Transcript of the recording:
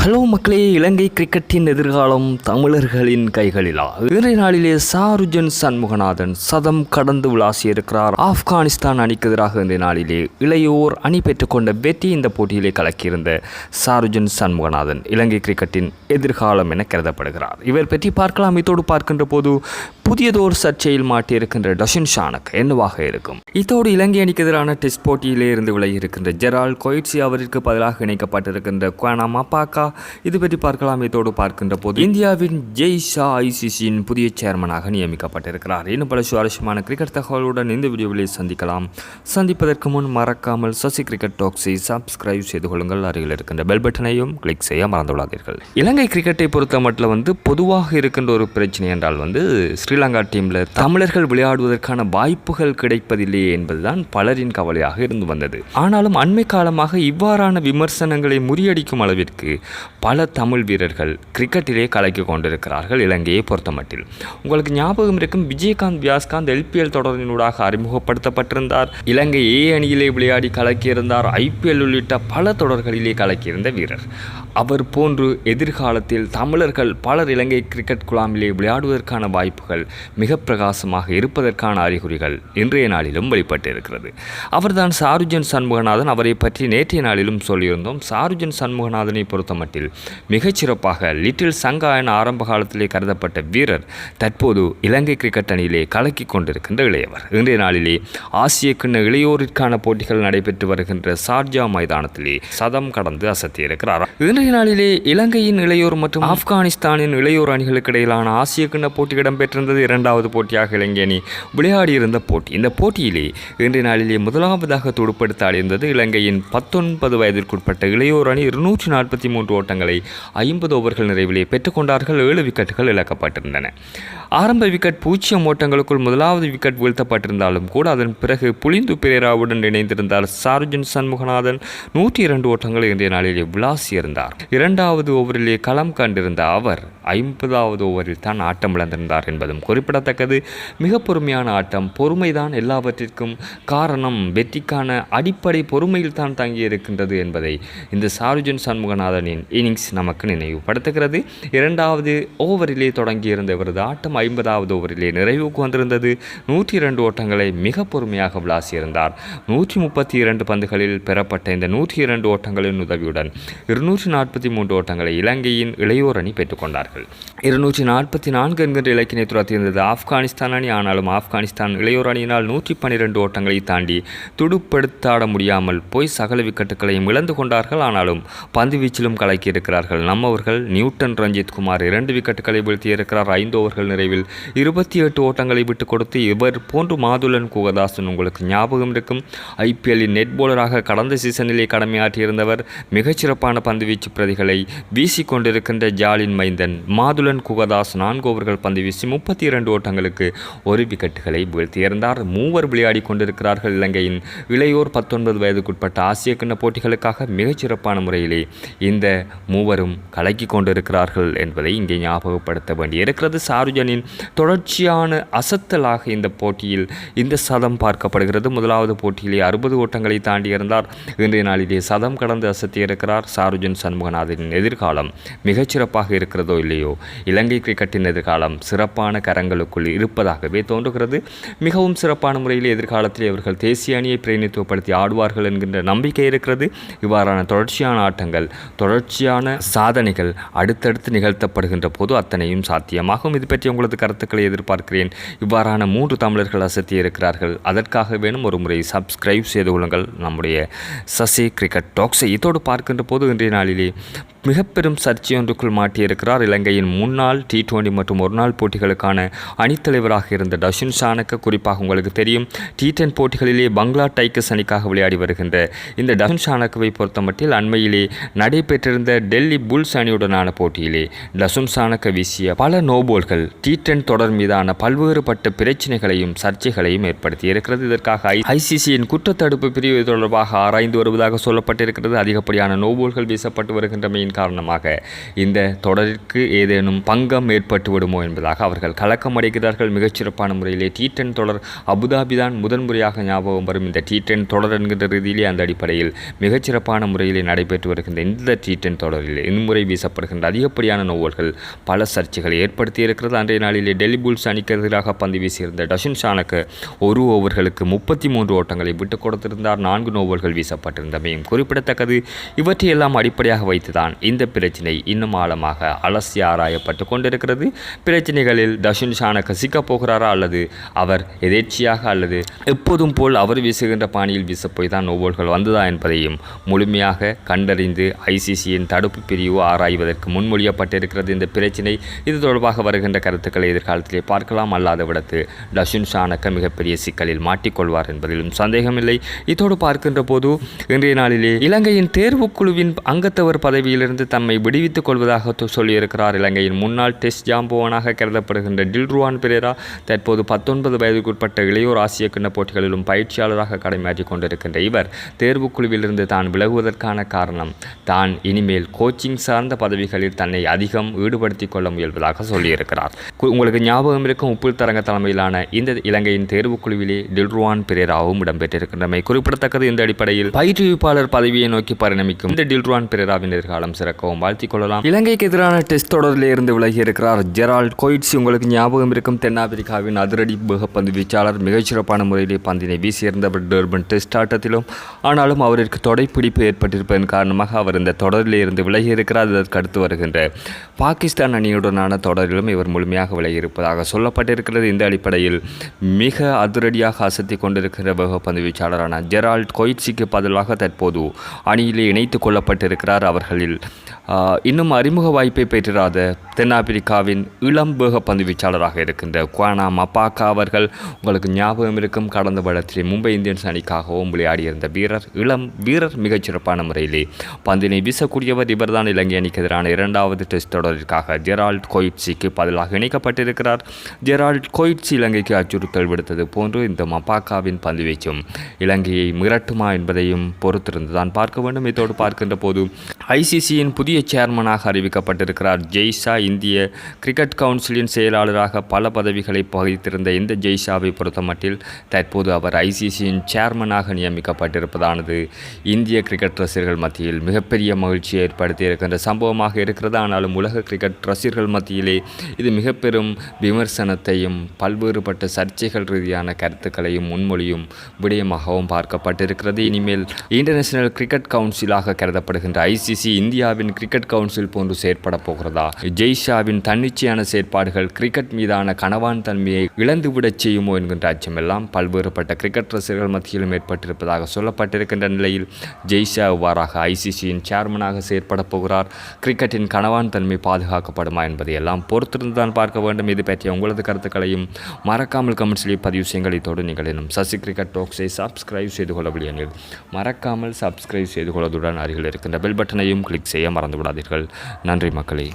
Hello மக்களே இலங்கை கிரிக்கெட்டின் எதிர்காலம் தமிழர்களின் கைகளிலா? இன்றைய நாளிலே சாருஜன் சண்முகநாதன் சதம் கடந்து விளாசியிருக்கிறார் ஆப்கானிஸ்தான் அணிக்கு எதிராக இன்றைய நாளிலே இளையோர் அணி பெற்றுக்கொண்ட வெற்றி இந்த போட்டியிலே கலக்கியிருந்த சாருஜன் சண்முகநாதன் இலங்கை கிரிக்கெட்டின் எதிர்காலம் என கருதப்படுகிறார். இவர் பற்றி பார்க்கலாம். இதோடு பார்க்கின்ற போது புதியதோர் சர்ச்சையில் மாட்டியிருக்கின்ற டஷின் ஷானக் என்னவாக இருக்கும்? இதோடு இலங்கை அணிக்கு எதிரான டெஸ்ட் போட்டியிலே இருந்து விலகி இருக்கின்ற ஜெரால் கொய்ட்ஸி அவருக்கு பதிலாக இணைக்கப்பட்டிருக்கின்ற குவானா மப்பாக்கா இது பற்றி பார்க்கலாம். இதோடு பார்க்கின்ற போது இந்தியாவின் ஜெய் ஷா ஐசிசியின் புதிய சேர்மனாக நியமிக்கப்பட்டிருக்கிறார். இன்னும் பல சுவாரஸ்யமான கிரிக்கெட் தகவலுடன் இந்த வீடியோவிலே சந்திக்கலாம். சந்திப்பதற்கு முன் மறக்காமல் சசி கிரிக்கெட் டாக்ஸை சப்ஸ்கிரைப் செய்து கொள்ளுங்கள். அருகில் இருக்கின்ற பெல் பட்டனையும் கிளிக் செய்ய மறந்துவிடாதீர்கள். இலங்கை கிரிக்கெட்டை பொறுத்த மட்டும் வந்து பொதுவாக இருக்கின்ற ஒரு பிரச்சனை என்றால் வந்து ஸ்ரீலங்கா டீமில் தமிழர்கள் விளையாடுவதற்கான வாய்ப்புகள் கிடைப்பதில்லையே என்பதுதான் பலரின் கவலையாக இருந்து வந்தது. ஆனாலும் அண்மை காலமாக இவ்வாறான விமர்சனங்களை முறியடிக்கும் அளவிற்கு பல தமிழ் வீரர்கள் கிரிக்கெட்டிலே கலக்கி கொண்டிருக்கிறார்கள் இலங்கையை பொறுத்தமட்டில். உங்களுக்கு ஞாபகம் இருக்கும் விஜயகாந்த் வியாஸ்காந்த் எல்பிஎல் தொடரினூடாக அறிமுகப்படுத்தப்பட்டிருந்தார். இலங்கை ஏ அணியிலே விளையாடி கலக்கியிருந்தார். ஐபிஎல் உள்ளிட்ட பல தொடர்களிலே கலக்கியிருந்த வீரர். அவர் போன்று எதிர்காலத்தில் தமிழர்கள் பலர் இலங்கை கிரிக்கெட் குழாமிலே விளையாடுவதற்கான வாய்ப்புகள் மிக பிரகாசமாக இருப்பதற்கான அறிகுறிகள் இன்றைய நாளிலும் வெளிப்பட்டிருக்கிறது. அவர்தான் சாருஜன் சண்முகநாதன் அவரை பற்றி நேற்றைய நாளிலும் சொல்லியிருந்தோம். சாருஜன் சண்முகநாதனை பொறுத்தமட்டில் மிகச்சிறப்பாக லிட்டில் சங்கா என ஆரம்ப காலத்திலே கருதப்பட்ட வீரர் தற்போது இலங்கை கிரிக்கெட் அணியிலே கலக்கி கொண்டிருக்கின்ற இளையவர். இன்றைய நாளிலே ஆசிய கிண்ண இளையோருக்கான போட்டிகள் நடைபெற்று வருகின்ற சார்ஜா மைதானத்திலே சதம் கடந்து அசத்தியிருக்கிறார். இன்றைய நாளிலே இலங்கையின் இளையோர் மற்றும் ஆப்கானிஸ்தானின் இளையோர் அணிகளுக்கு இடையிலான ஆசிய கிண்ண போட்டி இடம்பெற்றிருந்தது இரண்டாவது போட்டியாக இலங்கை அணி விளையாடியிருந்த போட்டி. இந்த போட்டியிலே இன்றைய நாளிலே முதலாவதாக துடுப்படுத்த அடைந்தது இலங்கையின் பத்தொன்பது வயதிற்குட்பட்ட இளையோர் அணி இருநூற்றி நாற்பத்தி மூன்று ஓட்டங்களை ஐம்பது ஓவர்கள் நிறைவிலே பெற்றுக்கொண்டார்கள் ஏழு விக்கெட்டுகள் இழக்கப்பட்டிருந்தன. ஆரம்ப விக்கெட் பூஜ்ஜியம் ஓட்டங்களுக்குள் முதலாவது விக்கெட் வீழ்த்தப்பட்டிருந்தாலும் கூட அதன் பிறகு புலிந்து பிரேராவுடன் இணைந்திருந்தார் சார்ஜன் சண்முகநாதன். நூற்றி இரண்டு ஓட்டங்களை இன்றைய நாளிலே விளாசியிருந்தார். இரண்டாவது ஓவரிலே களம் கண்டிருந்த அவர் ஐம்பதாவது ஓவரில் தான் ஆட்டம் இழந்திருந்தார் என்பதும் குறிப்பிடத்தக்கது. மிக பொறுமையான ஆட்டம் பொறுமைதான் எல்லாவற்றிற்கும் காரணம். வெற்றிக்கான அடிப்படை பொறுமையில் தான் தங்கியிருக்கின்றது என்பதை இந்த சாருஜன் சண்முகநாதனின் இன்னிங்ஸ் நமக்கு நினைவுபடுத்துகிறது. இரண்டாவது ஓவரிலே தொடங்கியிருந்த இவரது ஆட்டம் ஐம்பதாவது ஓவரிலே நிறைவுக்கு வந்திருந்தது. நூற்றி இரண்டு ஓட்டங்களை மிக பொறுமையாக விளாசியிருந்தார். நூற்றி முப்பத்தி இரண்டு பந்துகளில் பெறப்பட்ட இந்த நூற்றி இரண்டு ஓட்டங்களின் உதவியுடன் இருநூற்றி நாற்பத்தி மூன்று ஓட்டங்களை இலங்கையின் இளையோர் அணி பெற்றுக்கொண்டார்கள் இருநூற்றி நாற்பத்தி நான்கு என்கின்ற இலக்கினை துரத்தியிருந்தது ஆப்கானிஸ்தான் அணி. ஆனாலும் ஆப்கானிஸ்தான் இளையோர் அணியினால் நூற்றி பன்னிரெண்டு ஓட்டங்களை தாண்டி துடுப்படுத்தாட முடியாமல் போய் சகல விக்கெட்டுகளையும் இழந்து கொண்டார்கள். ஆனாலும் பந்து வீச்சிலும் கலக்கியிருக்கிறார்கள் நம்மவர்கள் நியூட்டன் ரஞ்சித் குமார் இரண்டு விக்கெட்டுகளை வீழ்த்தியிருக்கிறார் ஐந்து ஓவர்கள் நிறைவில் இருபத்தி எட்டு ஓட்டங்களை விட்டுக் கொடுத்து இவர் போன்று மாதுளன் குகதாசன் உங்களுக்கு ஞாபகம் இருக்கும். ஐபிஎல்லின் நெட் போலராக கடந்த சீசனிலே கடமையாற்றியிருந்தவர் மிகச்சிறப்பான பந்துவீச்சு பிரதிகளை வீசிக்கொண்டிருக்கின்ற ஜாலின் மைந்தன். மாதுளன் குகதாஸ் நான்கு ஓவர்கள் பந்து வீசி முப்பத்தி இரண்டு ஓட்டங்களுக்கு ஒரு விக்கெட்டுகளை வீழ்த்தியிருந்தார். மூவர் விளையாடி கொண்டிருக்கிறார்கள் இலங்கையின் இளையோர் பத்தொன்பது வயதுக்குட்பட்ட ஆசிய கிண்ண போட்டிகளுக்காக மிகச்சிறப்பான முறையிலே இந்த மூவரும் கலக்கி கொண்டிருக்கிறார்கள் என்பதை இங்கே ஞாபகப்படுத்த வேண்டியிருக்கிறது. சாருஜனின் தொடர்ச்சியான அசத்தலாக இந்த போட்டியில் இந்த சதம் பார்க்கப்படுகிறது. முதலாவது போட்டியிலே அறுபது ஓட்டங்களை தாண்டியிருந்தார். இன்றைய நாளிலே சதம் கடந்து அசத்தியிருக்கிறார் சாருஜன் சண்முகநாதனின் எதிர்காலம் மிகச்சிறப்பாக இருக்கிறதோ இல்லை இல்லையோ? இலங்கை கிரிக்கெட்டின் எதிர்காலம் சிறப்பான கரங்களுக்குள் இருப்பதாகவே தோன்றுகிறது. மிகவும் சிறப்பான முறையில் எதிர்காலத்தில் இவர்கள் தேசிய அணியை பிரதிநிதித்துவப்படுத்தி ஆடுவார்கள் என்கின்ற நம்பிக்கை இருக்கிறது. இவ்வாறான தொடர்ச்சியான ஆட்டங்கள் தொடர்ச்சியான சாதனைகள் அடுத்தடுத்து நிகழ்த்தப்படுகின்ற போது அத்தனையும் சாத்தியமாகும். இது பற்றி உங்களது கருத்துக்களை எதிர்பார்க்கிறேன். இவ்வாறான மூன்று தமிழர்கள் அசத்தி இருக்கிறார்கள். அதற்காக வேணும் ஒரு முறை சப்ஸ்கிரைப் செய்து கொள்ளுங்கள். நம்முடைய சசி கிரிக்கெட் டாக்ஸை இதோடு பார்க்கின்ற போது இன்றைய நாளிலே மிக பெரும் சர்ச்சையொன்றுக்குள் மாட்டியிருக்கிறார் இலங்கையின் முன்னாள் டி டுவெண்டி மற்றும் ஒருநாள் போட்டிகளுக்கான அணித்தலைவராக இருந்த டஷின் ஷானக்க குறிப்பாக உங்களுக்கு தெரியும் டி டென் போட்டிகளிலே பங்களா டைக்கஸ் அணிக்காக விளையாடி வருகின்ற இந்த டஷின் ஷானக்கவை பொறுத்தமட்டில் அண்மையிலே நடைபெற்றிருந்த டெல்லி புல்ஸ் அணியுடனான போட்டியிலே டசுன் ஷானக்க வீசிய பல நோபோல்கள் டி டென் தொடர் மீதான பல்வேறுபட்ட பிரச்சனைகளையும் சர்ச்சைகளையும் ஏற்படுத்தி இருக்கிறது இதற்காக ஐசிசியின் குற்றத்தடுப்பு பிரிவு தொடர்பாக ஆராய்ந்து வருவதாக சொல்லப்பட்டிருக்கிறது. அதிகப்படியான நோபோல்கள் வீசப்பட்டு வருகின்றமையின் தோல்வியின் காரணமாக இந்த தொடருக்கு ஏதேனும் பங்கம் ஏற்பட்டு விடுமோ என்பதாக அவர்கள் கலக்கம் அடைகிறார்கள் மிகச்சிறப்பான முறையிலே டி டென் தொடர் அபுதாபி தான் முதன்முறையாக ஞாபகம் வரும். இந்த டி டென் தொடர் என்கின்ற ரீதியிலே அந்த அடிப்படையில் மிகச்சிறப்பான முறையிலே நடைபெற்று வருகின்ற இந்த டி டென் தொடரில் இம்முறை வீசப்படுகின்ற அதிகப்படியான நோவல்கள் பல சர்ச்சைகளை ஏற்படுத்தி இருக்கிறது. அன்றைய நாளிலே டெல்லி புல்ஸ் அணிக்கு எதிராக பந்து வீசியிருந்த டஷன் ஷானுக்கு ஒரு ஓவர்களுக்கு முப்பத்தி மூன்று ஓட்டங்களை விட்டுக் கொடுத்திருந்தார். நான்கு நோவல்கள் வீசப்பட்டிருந்தமையும் குறிப்பிடத்தக்கது. இவற்றையெல்லாம் அடிப்படையாக வைத்துதான் இந்த பிரச்சனை இன்னும் ஆழமாக அலசி ஆராயப்பட்டு கொண்டிருக்கிறது. பிரச்சனைகளில் டஷன் ஷானுக்கு சிக்கப் போகிறாரா அல்லது அவர் எதேர்ச்சியாக அல்லது எப்போதும் போல் அவர் வீசுகின்ற பாணியில் வீசப்போய் தான் நோவல்கள் வந்ததா என்பதையும் முழுமையாக கண்டறிந்து ஐசிசியின் தடுப்பு பிரிவு ஆராய்வதற்கு முன்மொழியப்பட்டிருக்கிறது. இந்த பிரச்சினை இது தொடர்பாக வருகின்ற கருத்துக்களை எதிர்காலத்திலே பார்க்கலாம். அல்லாத விடத்து டஷுன் ஷானக்க மிகப்பெரிய சிக்கலில் மாட்டிக்கொள்வார் என்பதிலும் சந்தேகமில்லை. இதோடு பார்க்கின்ற போது இன்றைய நாளிலே இலங்கையின் தேர்வுக்குழுவின் அங்கத்தவர் பதவியிலிருந்து தம்மை விடுவித்துக் கொள்வதாக சொல்லியிருக்கிறார். இலங்கையின் முன்னாள் டெஸ்ட் ஜாம்பவானாக கருதப்படுகின்ற டில்ருவான் பெரேரா தற்போது பத்தொன்பது வயதுக்குட்பட்ட இளையோர் ஆசிய கிண்ண போட்டிகளிலும் பயிற்சியாளராக கடமையாற்றிக் கொண்டிருக்கின்ற இவர் தேர்வுக்குழுவிலிருந்து தான் விலகுவதற்கான காரணம். தான் இனிமேல் கோச்சிங் சார்ந்த பதவிகளில் தன்னை அதிகம் ஈடுபடுத்திக் கொள்ள முயல்வதாக சொல்லியிருக்கிறார். கு- உங்களுக்கு ஞாபகம் இருக்கும் உப்பு தரங்க தலைமையிலான இந்த இலங்கையின் தேர்வுக்குழுவிலே டில்ருவான் பெரேராவும் இடம்பெற்றிருக்கின்றமை குறிப்பிடத்தக்கது. இந்த அடிப்படையில் பயிற்றுவிப்பாளர் பதவியை நோக்கி பரிணமிக்கும் இந்த டில்ருவான் பெரேராவின் எதிர்காலம் சிறக்கவும். வாழ்த்திக் கொள்ளலாம் இலங்கைக்கு எதிரான டெஸ்ட் தொடரில் இருந்து விலகி இருக்கிறார் ஜெரால்ட் கோயிட்ஸ் உங்களுக்கு ஞாபகம் இருக்கும் தென்னாப்பிரிக்காவின் அதிரடி வேகப்பந்து வீச்சாளர் மிகச்சிறப்பான முறையிலே பந்தினை வீசியிருந்தவர் டர்பன் டெஸ்ட் ஆட்டத்திலும். ஆனாலும் அவருக்கு தொடைப்பிடிப்பு ஏற்பட்டிருப்பதன் காரணமாக அவர் இந்த தொடரில் இருந்து விலகி இருக்கிறார். அதற்கு அடுத்து வருகின்ற பாகிஸ்தான் அணியுடனான தொடரிலும் இவர் முழுமையாக விலகி இருப்பதாக சொல்லப்பட்டிருக்கிறது. இந்த அடிப்படையில் மிக அதிரடியாக அசத்தி கொண்டிருக்கிற வேகப்பந்து வீச்சாளரான ஜெரால்ட் கொயிட்ஸிக்கு பதிலாக தற்போது அணியிலே இணைத்துக் கொள்ளப்பட்டிருக்கிறார். அவர்களில் இன்னும் அறிமுக வாய்ப்பை பெற்றிராத தென்னாப்பிரிக்காவின் இளம் பந்து வீச்சாளராக இருக்கின்ற குவானா மப்பாக்கா அவர்கள் உங்களுக்கு ஞாபகம் இருக்கும். கடந்த வருடத்திலே மும்பை இந்தியன்ஸ் அணிக்காகவும் விளையாடியிருந்த வீரர் இளம் வீரர் மிகச்சிறப்பான முறையிலே பந்தினை வீசக்கூடியவர் இவர்தான். இலங்கை அணிக்கு எதிரான இரண்டாவது டெஸ்ட் தொடரிற்காக ஜெரால்ட் கோயிட்சிக்கு பதிலாக இணைக்கப்பட்டிருக்கிறார். ஜெரால்ட் கோயிட்சி இலங்கைக்கு அச்சுறுத்தல் விடுத்தது போன்று இந்த மப்பாக்காவின் பந்துவீச்சும் இலங்கையை மிரட்டுமா என்பதையும் பொறுத்திருந்து தான் பார்க்க வேண்டும். இதோடு பார்க்கின்ற போது ஐசிசியின் புதிய சேர்மனாக அறிவிக்கப்பட்டிருக்கிறார். ஜெய்ஷா இந்திய கிரிக்கெட் கவுன்சிலின் செயலாளராக பல பதவிகளை வகித்திருந்த இந்த ஜெய்ஷாவை பொறுத்தமட்டில் தற்போது அவர் ஐசிசியின் சேர்மனாக நியமிக்கப்பட்டிருப்பதானது. இந்திய கிரிக்கெட் ரசிகர்கள் மத்தியில் மிகப்பெரிய மகிழ்ச்சியை ஏற்படுத்தி இருக்கின்ற சம்பவமாக இருக்கிறது. ஆனாலும் உலக கிரிக்கெட் ரசிகர்கள் மத்தியிலே இது மிக பெரும் விமர்சனத்தையும் பல்வேறுபட்ட சர்ச்சைகள் ரீதியான கருத்துக்களையும் முன்மொழியும் விடயமாகவும் பார்க்கப்பட்டிருக்கிறது. இனிமேல் இன்டர்நேஷனல் கிரிக்கெட் கவுன்சிலாக கருதப்படுகின்ற ஐசிசி இந்தியா இந்தியாவின் கிரிக்கெட் கவுன்சில் போன்று செயற்பட போகிறதா? ஜெய்ஷாவின் தன்னிச்சையான செயற்பாடுகள் கிரிக்கெட் மீதான கனவான் தன்மையை இழந்துவிடச் செய்யுமோ என்கின்ற அச்சமெல்லாம் பல்வேறுபட்ட கிரிக்கெட் ரசிகர்கள் மத்தியிலும் ஏற்பட்டிருப்பதாக சொல்லப்பட்டிருக்கின்ற நிலையில் ஜெய்ஷா இவ்வாறாக ஐசிசியின் சேர்மனாக செயற்பட போகிறார். கிரிக்கெட்டின் கனவான் தன்மை பாதுகாக்கப்படுமா என்பதை எல்லாம் பொறுத்திருந்து தான் பார்க்க வேண்டும். இது பற்றிய உங்களது கருத்துக்களையும் மறக்காமல் கமெண்ட்ஸில் பதிவு செய்யுங்கள். இதோடு நீங்கள் இன்னும் சசி கிரிக்கெட் டாக்ஸை சப்ஸ்கிரைப் செய்து கொள்ளவில்லை எனில் மறக்காமல் சப்ஸ்கிரைப் செய்து கொள்வதுடன் அருகில் இருக்கின்ற பெல் பட்டனையும் கிளிக் செய்ய மறந்து விடாதீர்கள் நன்றி மக்களே.